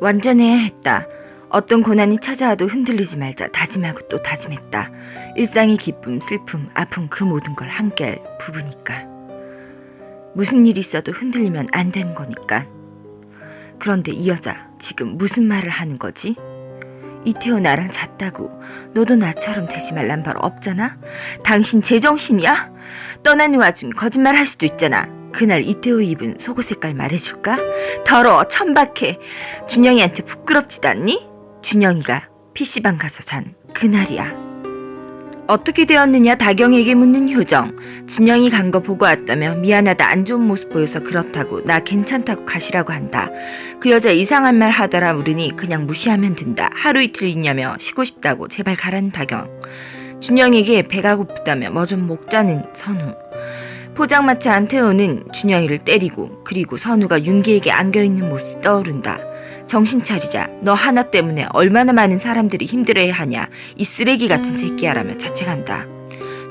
완전해야 했다. 어떤 고난이 찾아와도 흔들리지 말자 다짐하고 또 다짐했다. 일상의 기쁨, 슬픔, 아픔 그 모든 걸 함께할 부부니까. 무슨 일이 있어도 흔들리면 안 되는 거니까. 그런데 이 여자 지금 무슨 말을 하는 거지? 이태호 나랑 잤다고 너도 나처럼 되지 말란 말 없잖아? 당신 제정신이야? 떠나는 와중에 거짓말 할 수도 있잖아. 그날 이태호 입은 속옷 색깔 말해줄까? 더러워 천박해. 준영이한테 부끄럽지도 않니? 준영이가 PC방 가서 잔 그날이야. 어떻게 되었느냐 다경에게 묻는 효정. 준영이 간 거 보고 왔다며 미안하다 안 좋은 모습 보여서 그렇다고 나 괜찮다고 가시라고 한다. 그 여자 이상한 말 하더라 물으니 그냥 무시하면 된다. 하루 이틀 있냐며 쉬고 싶다고 제발 가라는 다경. 준영에게 배가 고프다며 뭐 좀 먹자는 선우. 포장마차 안태호는 준영이를 때리고 그리고 선우가 윤기에게 안겨있는 모습이 떠오른다. 정신 차리자. 너 하나 때문에 얼마나 많은 사람들이 힘들어야 하냐. 이 쓰레기 같은 새끼야라며 자책한다.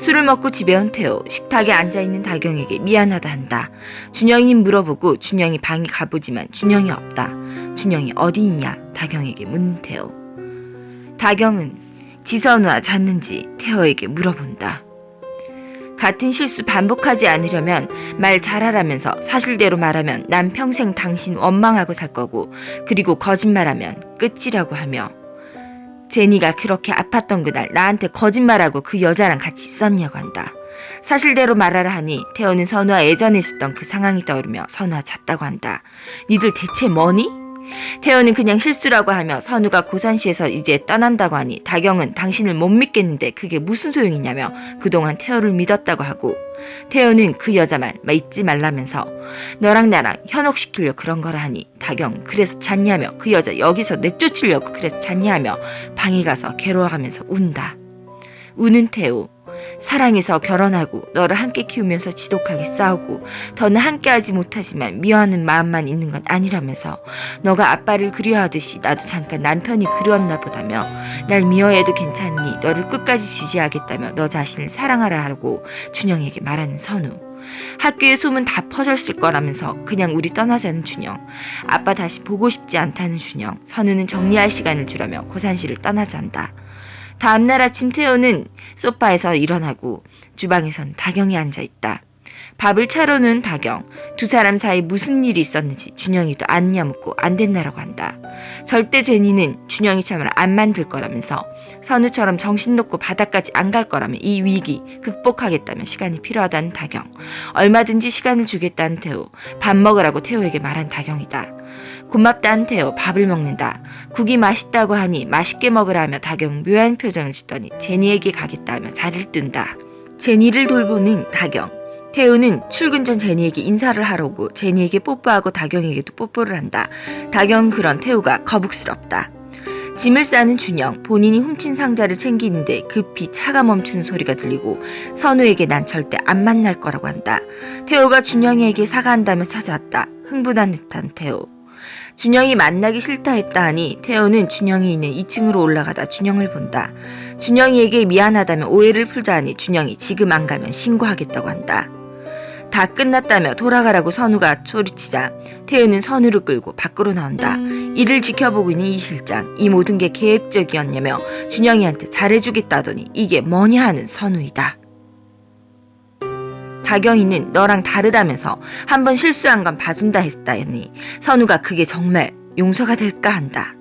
술을 먹고 집에 온 태호 식탁에 앉아있는 다경에게 미안하다 한다. 준영이 물어보고 준영이 방에 가보지만 준영이 없다. 준영이 어디 있냐 다경에게 묻는 태호. 다경은 지선우와 잤는지 태호에게 물어본다. 같은 실수 반복하지 않으려면 말 잘하라면서 사실대로 말하면 난 평생 당신 원망하고 살 거고 그리고 거짓말하면 끝이라고 하며 제니가 그렇게 아팠던 그날 나한테 거짓말하고 그 여자랑 같이 있었냐고 한다. 사실대로 말하라 하니 태호는 선우와 예전에 있었던 그 상황이 떠오르며 선우와 잤다고 한다. 니들 대체 뭐니? 태호는 그냥 실수라고 하며 선우가 고산시에서 이제 떠난다고 하니 다경은 당신을 못 믿겠는데 그게 무슨 소용이냐며 그동안 태호를 믿었다고 하고 태호는 그 여자 말 잊지 말라면서 너랑 나랑 현혹시키려 그런 거라 하니 다경 그래서 잤냐며 그 여자 여기서 내쫓으려고 그래서 잤냐며 방에 가서 괴로워하면서 운다. 우는 태호 사랑해서 결혼하고 너를 함께 키우면서 지독하게 싸우고 더는 함께하지 못하지만 미워하는 마음만 있는 건 아니라면서 너가 아빠를 그리워하듯이 나도 잠깐 남편이 그리웠나 보다며 날 미워해도 괜찮니? 너를 끝까지 지지하겠다며 너 자신을 사랑하라 하고 준영에게 말하는 선우. 학교에 소문 다 퍼졌을 거라면서 그냥 우리 떠나자는 준영. 아빠 다시 보고 싶지 않다는 준영. 선우는 정리할 시간을 주려며 고산시를 떠나잔다 다음날 아침 태호는 소파에서 일어나고 주방에선 다경이 앉아 있다. 밥을 차려놓은 다경. 두 사람 사이 무슨 일이 있었는지 준영이도 안냐 묻고 안 된다라고 한다. 절대 제니는 준영이처럼 안 만들 거라면서 선우처럼 정신 놓고 바닥까지 안 갈 거라며 이 위기 극복하겠다며 시간이 필요하다는 다경. 얼마든지 시간을 주겠다는 태호. 밥 먹으라고 태호에게 말한 다경이다. 고맙다는 태호 밥을 먹는다. 국이 맛있다고 하니 맛있게 먹으라며 다경 묘한 표정을 짓더니 제니에게 가겠다며 자리를 뜬다. 제니를 돌보는 다경. 태우는 출근 전 제니에게 인사를 하려고 제니에게 뽀뽀하고 다경에게도 뽀뽀를 한다. 다경 그런 태우가 거북스럽다. 짐을 싸는 준영, 본인이 훔친 상자를 챙기는데 급히 차가 멈추는 소리가 들리고 선우에게 난 절대 안 만날 거라고 한다. 태호가 준영이에게 사과한다며 찾아왔다. 흥분한 듯한 태호. 준영이 만나기 싫다 했다 하니 태호는 준영이 있는 2층으로 올라가다 준영을 본다. 준영이에게 미안하다며 오해를 풀자 하니 준영이 지금 안 가면 신고하겠다고 한다. 다 끝났다며 돌아가라고 선우가 소리치자 태우는 선우를 끌고 밖으로 나온다. 이를 지켜보고 있는 이 실장 이 모든 게 계획적이었냐며 준영이한테 잘해주겠다더니 이게 뭐냐 하는 선우이다. 다경이는 너랑 다르다면서 한 번 실수한 건 봐준다 했다니 선우가 그게 정말 용서가 될까 한다.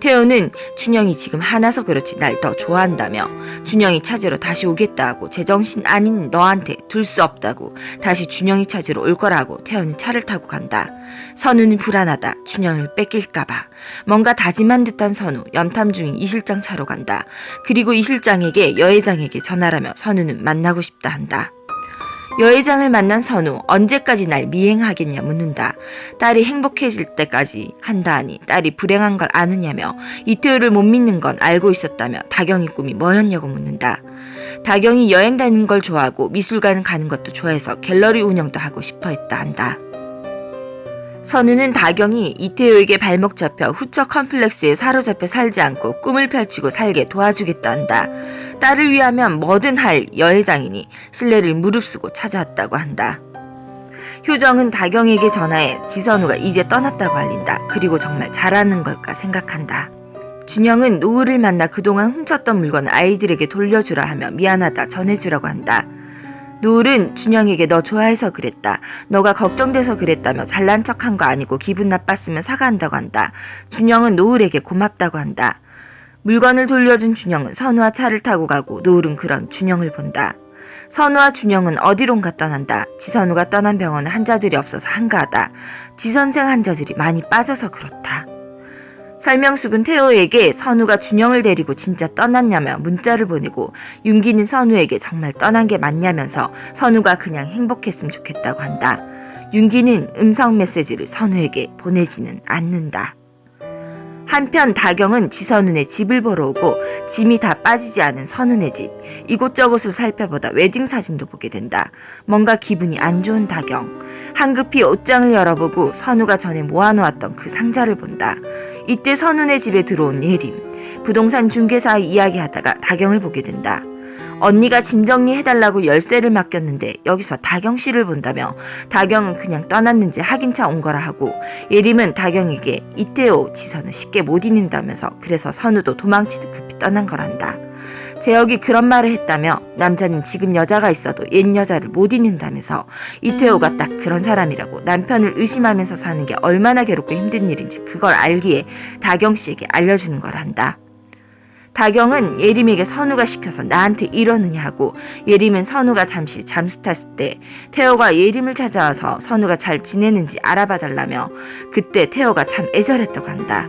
태호는 준영이 지금 화나서 그렇지 날 더 좋아한다며 준영이 찾으러 다시 오겠다 하고 제정신 아닌 너한테 둘 수 없다고 다시 준영이 찾으러 올 거라고 태호는 차를 타고 간다. 선우는 불안하다. 준영을 뺏길까봐. 뭔가 다짐한 듯한 선우 염탐 중인 이 실장 차로 간다. 그리고 이 실장에게 여회장에게 전화라며 선우는 만나고 싶다 한다. 여회장을 만난 선우 언제까지 날 미행하겠냐 묻는다. 딸이 행복해질 때까지 한다 하니 딸이 불행한 걸 아느냐며 이태우를 못 믿는 건 알고 있었다며 다경이 꿈이 뭐였냐고 묻는다. 다경이 여행 다니는 걸 좋아하고 미술관 가는 것도 좋아해서 갤러리 운영도 하고 싶어 했다 한다. 선우는 다경이 이태우에게 발목 잡혀 후적 컴플렉스에 사로잡혀 살지 않고 꿈을 펼치고 살게 도와주겠다 한다. 딸을 위하면 뭐든 할 여회장이니 신뢰를 무릅쓰고 찾아왔다고 한다. 효정은 다경에게 전화해 지선우가 이제 떠났다고 알린다. 그리고 정말 잘하는 걸까 생각한다. 준영은 노을을 만나 그동안 훔쳤던 물건을 아이들에게 돌려주라 하며 미안하다 전해주라고 한다. 노을은 준영에게 너 좋아해서 그랬다. 너가 걱정돼서 그랬다며 잘난 척한 거 아니고 기분 나빴으면 사과한다고 한다. 준영은 노을에게 고맙다고 한다. 물건을 돌려준 준영은 선우와 차를 타고 가고 노을은 그런 준영을 본다. 선우와 준영은 어디론가 떠난다. 지선우가 떠난 병원은 환자들이 없어서 한가하다. 지선생 환자들이 많이 빠져서 그렇다. 설명숙은 태호에게 선우가 준영을 데리고 진짜 떠났냐며 문자를 보내고 윤기는 선우에게 정말 떠난 게 맞냐면서 선우가 그냥 행복했으면 좋겠다고 한다. 윤기는 음성 메시지를 선우에게 보내지는 않는다. 한편 다경은 지선우네 집을 보러 오고 짐이 다 빠지지 않은 선우네 집. 이곳저곳을 살펴보다 웨딩 사진도 보게 된다. 뭔가 기분이 안 좋은 다경. 한급히 옷장을 열어보고 선우가 전에 모아놓았던 그 상자를 본다. 이때 선우네 집에 들어온 예림. 부동산 중개사 이야기하다가 다경을 보게 된다. 언니가 짐 정리해달라고 열쇠를 맡겼는데 여기서 다경 씨를 본다며 다경은 그냥 떠났는지 확인차 온 거라 하고 예림은 다경에게 이태호 지선우 쉽게 못 잊는다면서 그래서 선우도 도망치듯 급히 떠난 거란다. 재혁이 그런 말을 했다며 남자는 지금 여자가 있어도 옛 여자를 못 잊는다면서 이태호가 딱 그런 사람이라고 남편을 의심하면서 사는 게 얼마나 괴롭고 힘든 일인지 그걸 알기에 다경 씨에게 알려주는 거란다. 다경은 예림에게 선우가 시켜서 나한테 이러느냐 하고 예림은 선우가 잠시 잠수 탔을 때 태호가 예림을 찾아와서 선우가 잘 지내는지 알아봐 달라며 그때 태호가 참 애절했다고 한다.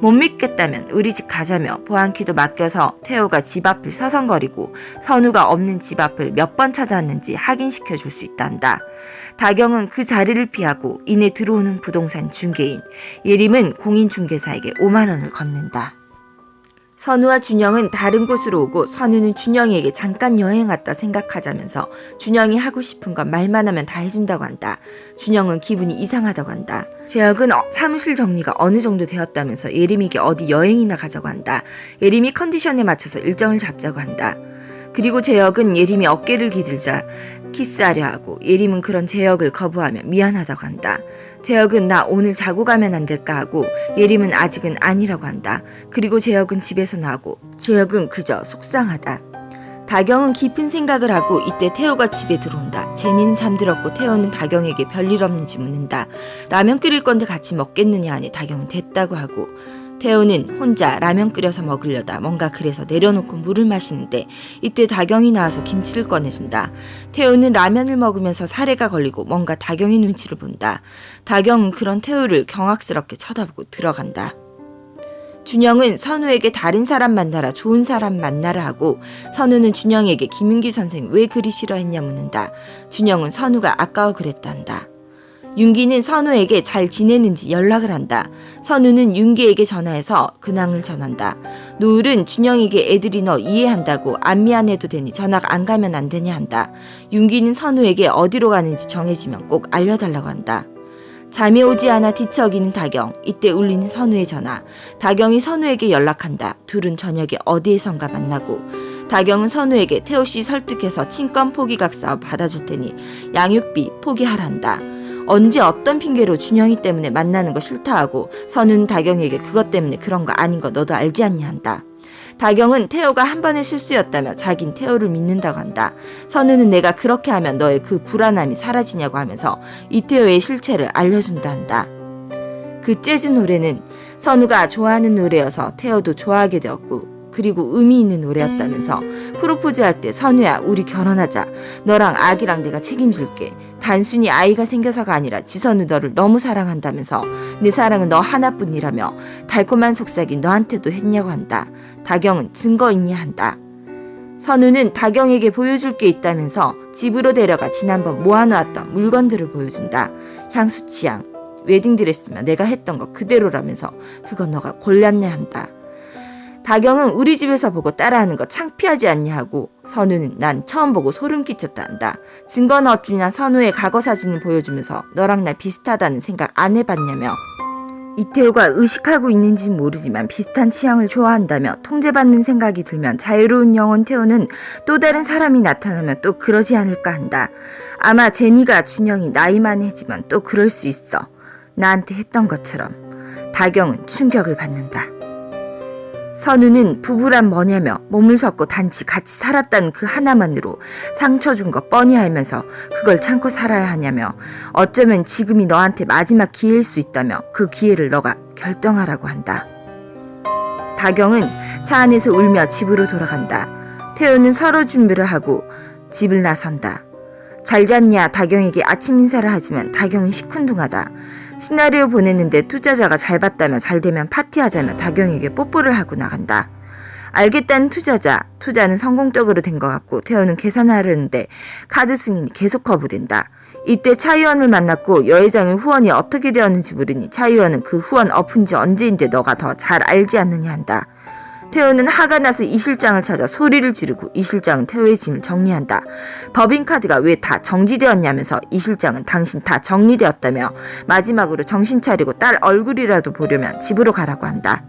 못 믿겠다면 우리 집 가자며 보안키도 맡겨서 태호가 집 앞을 서성거리고 선우가 없는 집 앞을 몇 번 찾아왔는지 확인시켜 줄 수 있단다. 다경은 그 자리를 피하고 이내 들어오는 부동산 중개인 예림은 공인중개사에게 5만 원을 건넨다. 선우와 준영은 다른 곳으로 오고 선우는 준영에게 잠깐 여행 왔다 생각하자면서 준영이 하고 싶은 건 말만 하면 다 해준다고 한다. 준영은 기분이 이상하다고 한다. 재혁은 어- 사무실 정리가 어느 정도 되었다면서 예림에게 어디 여행이나 가자고 한다. 예림이 컨디션에 맞춰서 일정을 잡자고 한다. 그리고 재혁은 예림이 어깨를 기들자 키스하려 하고 예림은 그런 재혁을 거부하며 미안하다고 한다. 재혁은 나 오늘 자고 가면 안 될까 하고 예림은 아직은 아니라고 한다. 그리고 재혁은 집에서 나오고 재혁은 그저 속상하다. 다경은 깊은 생각을 하고 이때 태호가 집에 들어온다. 제니는 잠들었고 태호는 다경에게 별일 없는지 묻는다. 라면 끓일 건데 같이 먹겠느냐 하니 다경은 됐다고 하고 태호는 혼자 라면 끓여서 먹으려다 뭔가 그래서 내려놓고 물을 마시는데 이때 다경이 나와서 김치를 꺼내준다. 태호는 라면을 먹으면서 사례가 걸리고 뭔가 다경의 눈치를 본다. 다경은 그런 태호를 경악스럽게 쳐다보고 들어간다. 준영은 선우에게 다른 사람 만나라 좋은 사람 만나라 하고 선우는 준영에게 김윤기 선생 왜 그리 싫어했냐 묻는다. 준영은 선우가 아까워 그랬단다. 윤기는 선우에게 잘 지내는지 연락을 한다. 선우는 윤기에게 전화해서 근황을 전한다. 노을은 준영에게 애들이 너 이해한다고 안 미안해도 되니 전학 안 가면 안 되냐 한다. 윤기는 선우에게 어디로 가는지 정해지면 꼭 알려달라고 한다. 잠이 오지 않아 뒤척이는 다경. 이때 울리는 선우의 전화. 다경이 선우에게 연락한다. 둘은 저녁에 어디에선가 만나고. 다경은 선우에게 태호 씨 설득해서 친권 포기각 사업 받아줄 테니 양육비 포기하란다. 언제 어떤 핑계로 준영이 때문에 만나는 거 싫다 하고 선우는 다경에게 그것 때문에 그런 거 아닌 거 너도 알지 않냐 한다. 다경은 태호가 한 번의 실수였다며 자긴 태호를 믿는다고 한다. 선우는 내가 그렇게 하면 너의 그 불안함이 사라지냐고 하면서 이태호의 실체를 알려준다 한다. 그 재즈 노래는 선우가 좋아하는 노래여서 태호도 좋아하게 되었고 그리고 의미 있는 노래였다면서 프로포즈할 때 선우야 우리 결혼하자. 너랑 아기랑 내가 책임질게. 단순히 아이가 생겨서가 아니라 지선우 너를 너무 사랑한다면서 내 사랑은 너 하나뿐이라며 달콤한 속삭임 너한테도 했냐고 한다. 다경은 증거 있냐 한다. 선우는 다경에게 보여줄 게 있다면서 집으로 데려가 지난번 모아놓았던 물건들을 보여준다. 향수 취향 웨딩드레스면 내가 했던 거 그대로라면서 그건 너가 골랐냐 한다 다경은 우리 집에서 보고 따라하는 거 창피하지 않냐 하고 선우는 난 처음 보고 소름 끼쳤다 한다. 증거는 어쩌냐 선우의 과거 사진을 보여주면서 너랑 날 비슷하다는 생각 안 해봤냐며 이태호가 의식하고 있는지 모르지만 비슷한 취향을 좋아한다며 통제받는 생각이 들면 자유로운 영혼 태호는 또 다른 사람이 나타나면 또 그러지 않을까 한다. 아마 제니가 준영이 나이만 해지만 또 그럴 수 있어. 나한테 했던 것처럼. 다경은 충격을 받는다. 선우는 부부란 뭐냐며 몸을 섞고 단지 같이 살았다는 그 하나만으로 상처 준 거 뻔히 알면서 그걸 참고 살아야 하냐며 어쩌면 지금이 너한테 마지막 기회일 수 있다며 그 기회를 너가 결정하라고 한다. 다경은 차 안에서 울며 집으로 돌아간다. 태우는 서로 준비를 하고 집을 나선다. 잘 잤냐 다경에게 아침 인사를 하지만 다경이 시큰둥하다. 시나리오 보냈는데 투자자가 잘 봤다며 잘 되면 파티하자며 다경에게 뽀뽀를 하고 나간다. 알겠다는 투자자, 투자는 성공적으로 된 것 같고 태호는 계산하려는데 카드 승인이 계속 거부된다. 이때 차 의원을 만났고 여회장의 후원이 어떻게 되었는지 물으니 차 의원은 그 후원 엎은 지 언제인데 너가 더 잘 알지 않느냐 한다. 태호는 화가 나서 이 실장을 찾아 소리를 지르고 이 실장은 태호의 짐을 정리한다. 법인카드가 왜 다 정지되었냐면서 이 실장은 당신 다 정리되었다며 마지막으로 정신 차리고 딸 얼굴이라도 보려면 집으로 가라고 한다.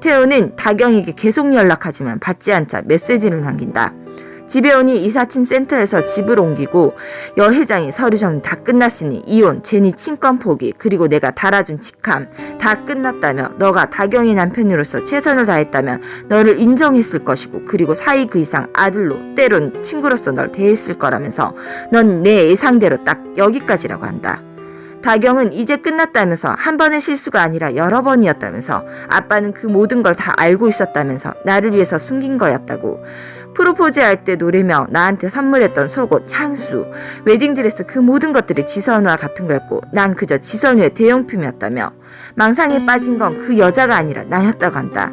태호는 다경에게 계속 연락하지만 받지 않자 메시지를 남긴다. 집에 오니 이사침 센터에서 집을 옮기고 여 회장이 서류 정리 다 끝났으니 이혼, 제니 친권 포기, 그리고 내가 달아준 직함 다 끝났다며 너가 다경의 남편으로서 최선을 다했다면 너를 인정했을 것이고 그리고 사이 그 이상 아들로 때론 친구로서 널 대했을 거라면서 넌 내 예상대로 딱 여기까지라고 한다. 다경은 이제 끝났다면서 한 번의 실수가 아니라 여러 번이었다면서 아빠는 그 모든 걸 다 알고 있었다면서 나를 위해서 숨긴 거였다고 프로포즈 할 때 노래며 나한테 선물했던 속옷, 향수, 웨딩드레스 그 모든 것들이 지선우와 같은 거였고 난 그저 지선우의 대용품이었다며 망상에 빠진 건 그 여자가 아니라 나였다고 한다.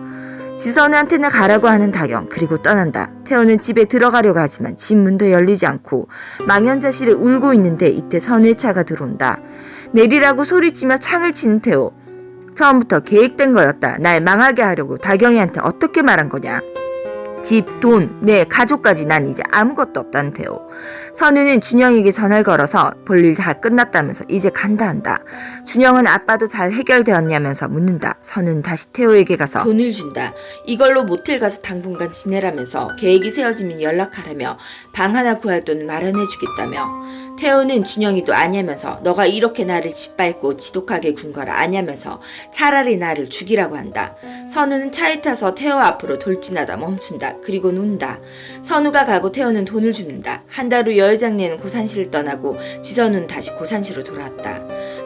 지선우한테는 가라고 하는 다경 그리고 떠난다. 태호는 집에 들어가려고 하지만 집 문도 열리지 않고 망연자실에 울고 있는데 이때 선우의 차가 들어온다. 내리라고 소리치며 창을 치는 태호. 처음부터 계획된 거였다. 날 망하게 하려고 다경이한테 어떻게 말한 거냐. 집, 돈, 내 가족까지 난 이제 아무것도 태호. 선우는 준영에게 전화를 걸어서 볼일 다 끝났다면서 이제 간다 한다. 준영은 아빠도 잘 해결되었냐면서 묻는다. 선우는 다시 태호에게 가서 돈을 준다. 이걸로 모텔 가서 당분간 지내라면서 계획이 세워지면 연락하라며 방 하나 구할 돈을 마련해 주겠다며 태호는 준영이도 아냐면서 너가 이렇게 나를 짓밟고 지독하게 군 거라 아냐면서 차라리 나를 죽이라고 한다. 선우는 차에 타서 태호 앞으로 돌진하다 멈춘다. 그리고 운다. 선우가 가고 태호는 돈을 줍는다. 한 달 후 여회장네는 고산시를 떠나고 지선우는 다시 고산시로 돌아왔다.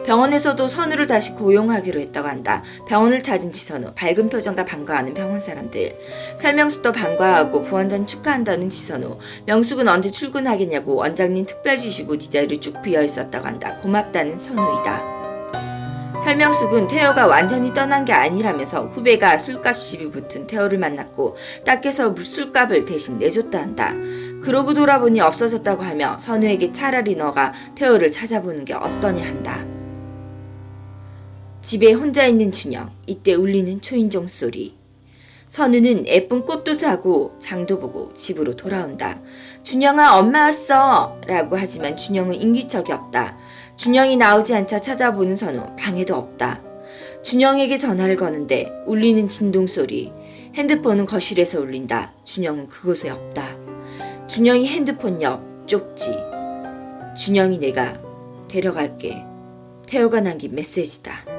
병원에서도 선우를 다시 고용하기로 했다고 한다. 병원을 찾은 지선우, 밝은 표정과 반가워하는 병원 사람들. 설명숙도 반가워하고 부원장 축하한다는 지선우. 명숙은 언제 출근하겠냐고 원장님 특별 지시고 지자리로 쭉 비어 있었다고 한다. 고맙다는 선우이다. 설명숙은 태호가 완전히 떠난 게 아니라면서 후배가 술값 시비 붙은 태호를 만났고 딱해서 술값을 대신 내줬다 한다. 그러고 돌아보니 없어졌다고 하며 선우에게 차라리 너가 태호를 찾아보는 게 어떠냐 한다. 집에 혼자 있는 준영, 이때 울리는 초인종 소리. 선우는 예쁜 꽃도 사고 장도 보고 집으로 돌아온다. 준영아 엄마 왔어 라고 하지만 준영은 인기척이 없다. 준영이 나오지 않자 찾아보는 선우 방에도 없다. 준영에게 전화를 거는데 울리는 진동 소리. 핸드폰은 거실에서 울린다. 준영은 그곳에 없다. 준영이 핸드폰 옆 쪽지. 준영이 내가 데려갈게. 태호가 남긴 메시지다.